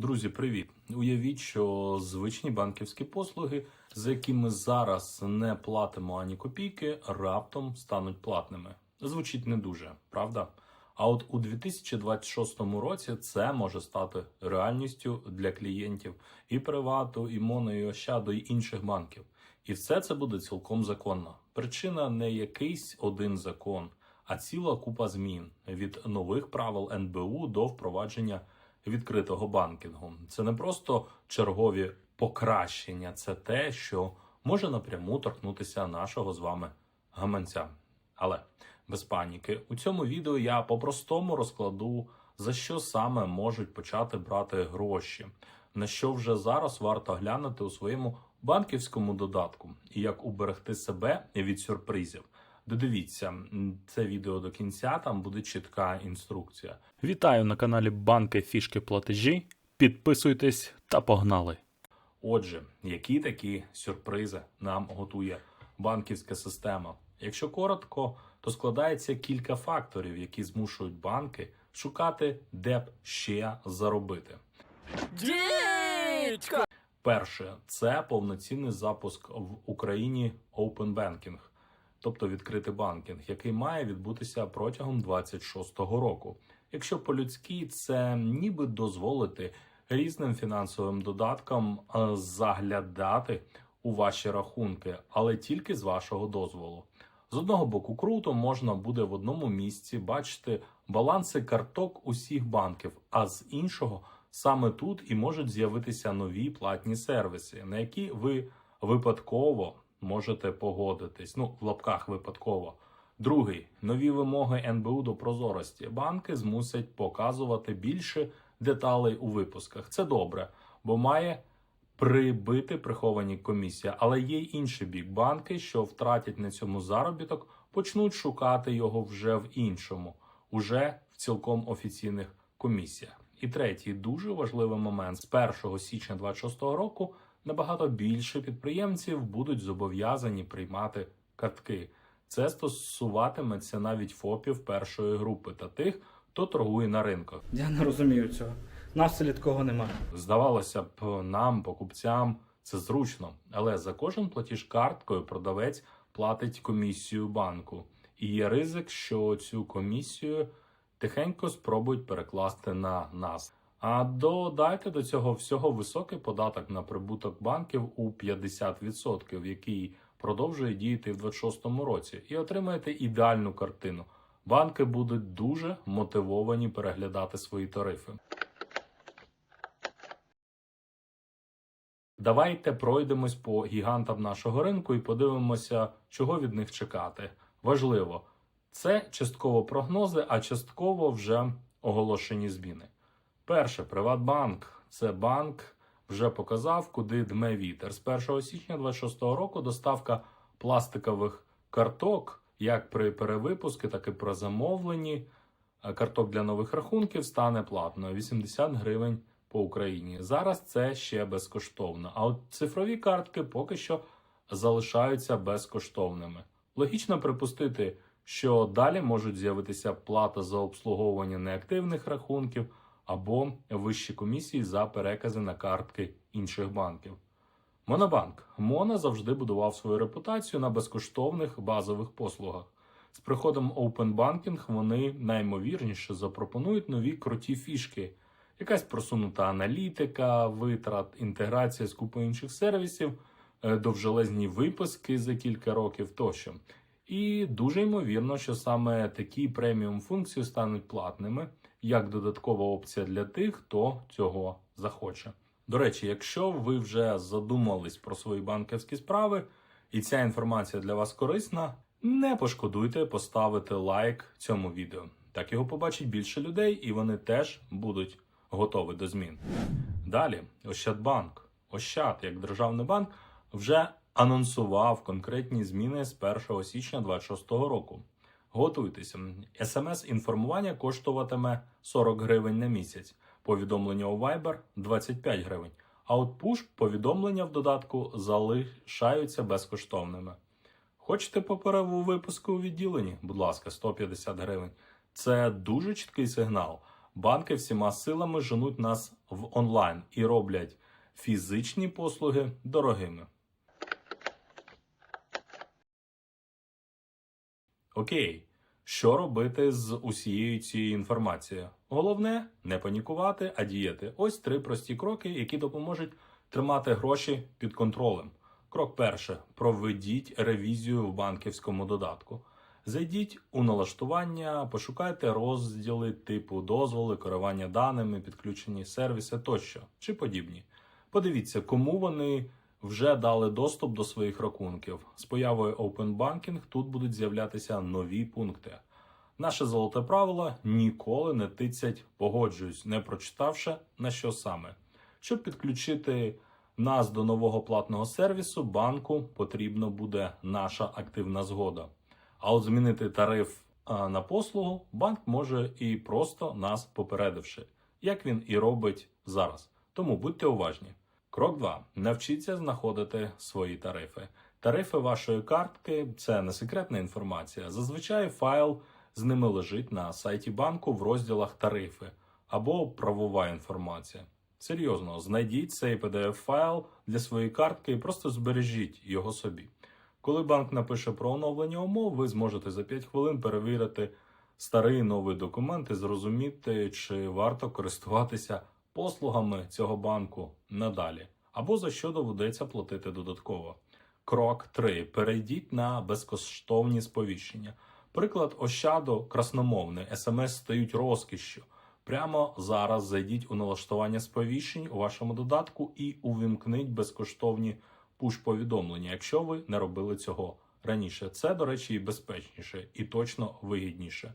Друзі, привіт! Уявіть, що звичні банківські послуги, за які ми зараз не платимо ані копійки, раптом стануть платними. Звучить не дуже, правда? А от у 2026 році це може стати реальністю для клієнтів і Привату, і Моно, і Ощаду, і інших банків. І все це буде цілком законно. Причина не якийсь один закон, а ціла купа змін від нових правил НБУ до впровадження відкритого банкінгу. Це не просто чергові покращення, це те, що може напряму торкнутися нашого з вами гаманця. Але без паніки, у цьому відео я по-простому розкладу, за що саме можуть почати брати гроші, на що вже зараз варто глянути у своєму банківському додатку, і як уберегти себе від сюрпризів. Додивіться це відео до кінця, там буде чітка інструкція. Вітаю на каналі Банки Фішки Платежі. Підписуйтесь та погнали. Отже, які такі сюрпризи нам готує банківська система? Якщо коротко, то складається кілька факторів, які змушують банки шукати, де б ще заробити. Дідько! Перше це повноцінний запуск в Україні Open Banking, тобто відкритий банкінг, який має відбутися протягом 26-го року. Якщо по-людськи, це ніби дозволити різним фінансовим додаткам е, заглядати у ваші рахунки, але тільки з вашого дозволу. З одного боку, круто можна буде в одному місці бачити баланси карток усіх банків, а з іншого саме тут і можуть з'явитися нові платні сервіси, на які ви випадково можете погодитись. Ну, в лапках випадково. Другий нові вимоги НБУ до прозорості. Банки змусять показувати більше деталей у випусках. Це добре, бо має прибити приховані комісії. Але є й інший бік. Банки, що втратять на цьому заробіток, почнуть шукати його вже в іншому, уже в цілком офіційних комісіях. І третій дуже важливий момент: з 1 січня 2026 року набагато більше підприємців будуть зобов'язані приймати картки. Це стосуватиметься навіть ФОПів першої групи та тих, хто торгує на ринках. Я не розумію цього. На селі такого немає. Здавалося б, нам, покупцям, це зручно, але за кожен платіж карткою продавець платить комісію банку. І є ризик, що цю комісію тихенько спробують перекласти на нас. А додайте до цього всього високий податок на прибуток банків у 50%, який продовжує діяти в 26-му році, і отримаєте ідеальну картину. Банки будуть дуже мотивовані переглядати свої тарифи. Давайте пройдемось по гігантам нашого ринку і подивимося, чого від них чекати. Важливо, це частково прогнози, а частково вже оголошені зміни. Перше, Приватбанк. Це банк вже показав, куди дме вітер. З 1 січня 2026 року доставка пластикових карток, як при перевипуску, так і при замовленні е, карток для нових рахунків стане платною 80 гривень по Україні. Зараз це ще безкоштовно. А от цифрові картки поки що залишаються безкоштовними. Логічно припустити, що далі можуть з'явитися плата за обслуговування неактивних рахунків або вищі комісії за перекази на картки інших банків. Монобанк Мона завжди будував свою репутацію на безкоштовних базових послугах. З приходом Open Banking вони наймовірніше запропонують нові круті фішки, якась просунута аналітика, витрат, інтеграція з купою інших сервісів, е, довжелезні виписки за кілька років тощо. І дуже ймовірно, що саме такі преміум функції стануть платними, як додаткова опція для тих, хто цього захоче. До речі, якщо ви вже задумались про свої банківські справи, і ця інформація для вас корисна, не пошкодуйте поставити лайк цьому відео. Так його побачить більше людей, і вони теж будуть готові до змін. Далі, Ощадбанк. Ощад, як державний банк, вже анонсував конкретні зміни з 1 січня 2026 року. Готуйтеся. СМС-інформування коштуватиме 40 гривень на місяць, повідомлення у Viber 25 гривень. А от пуш повідомлення в додатку залишаються безкоштовними. Хочете паперову випуску у відділенні? Будь ласка, 150 гривень. Це дуже чіткий сигнал. Банки всіма силами женуть нас в онлайн і роблять фізичні послуги дорогими. Окей, що робити з усією цією інформацією? Головне не панікувати, а діяти. Ось три прості кроки, які допоможуть тримати гроші під контролем. Крок перший: проведіть ревізію в банківському додатку. Зайдіть у налаштування, пошукайте розділи типу дозволи, керування даними, підключені сервіси тощо чи подібні. Подивіться, кому вони вже дали доступ до своїх рахунків. З появою Open Banking тут будуть з'являтися нові пункти. Наше золоте правило ніколи не тицять погоджуюсь, не прочитавши на що саме. Щоб підключити нас до нового платного сервісу, банку потрібна буде наша активна згода. А от змінити тариф на послугу банк може і просто нас попередивши, як він і робить зараз. Тому будьте уважні. Крок 2. Навчіться знаходити свої тарифи. Тарифи вашої картки це не секретна інформація. Зазвичай файл з ними лежить на сайті банку в розділах тарифи або правова інформація. Серйозно, знайдіть цей pdf файл для своєї картки і просто збережіть його собі. Коли банк напише про оновлення умов, ви зможете за 5 хвилин перевірити старий новий документ і зрозуміти, чи варто користуватися послугами цього банку надалі, або за що доведеться платити додатково. Крок 3. Перейдіть на безкоштовні сповіщення. Приклад Ощадо красномовний, смс стають розкішшю. Прямо зараз зайдіть у налаштування сповіщень у вашому додатку і увімкніть безкоштовні пуш-повідомлення, якщо ви не робили цього раніше. Це, до речі, і безпечніше, і точно вигідніше.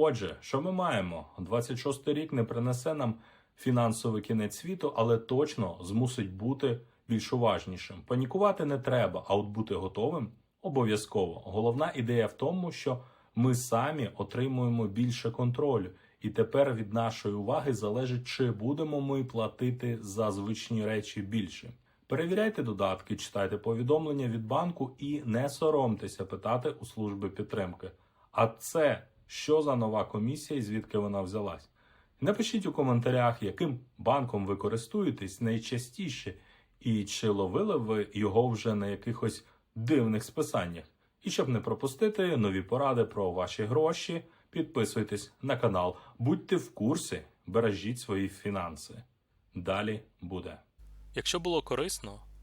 Отже, що ми маємо? 26 рік не принесе нам фінансовий кінець світу, але точно змусить бути більш уважнішим. Панікувати не треба, а от бути готовим обов'язково. Головна ідея в тому, що ми самі отримуємо більше контролю, і тепер від нашої уваги залежить, чи будемо ми платити за звичні речі більше. Перевіряйте додатки, читайте повідомлення від банку і не соромтеся питати у служби підтримки. А це що за нова комісія і звідки вона взялась? Напишіть у коментарях, яким банком ви користуєтесь найчастіше, і чи ловили ви його вже на якихось дивних списаннях. І щоб не пропустити нові поради про ваші гроші, підписуйтесь на канал, будьте в курсі, бережіть свої фінанси. Далі буде. Якщо було корисно,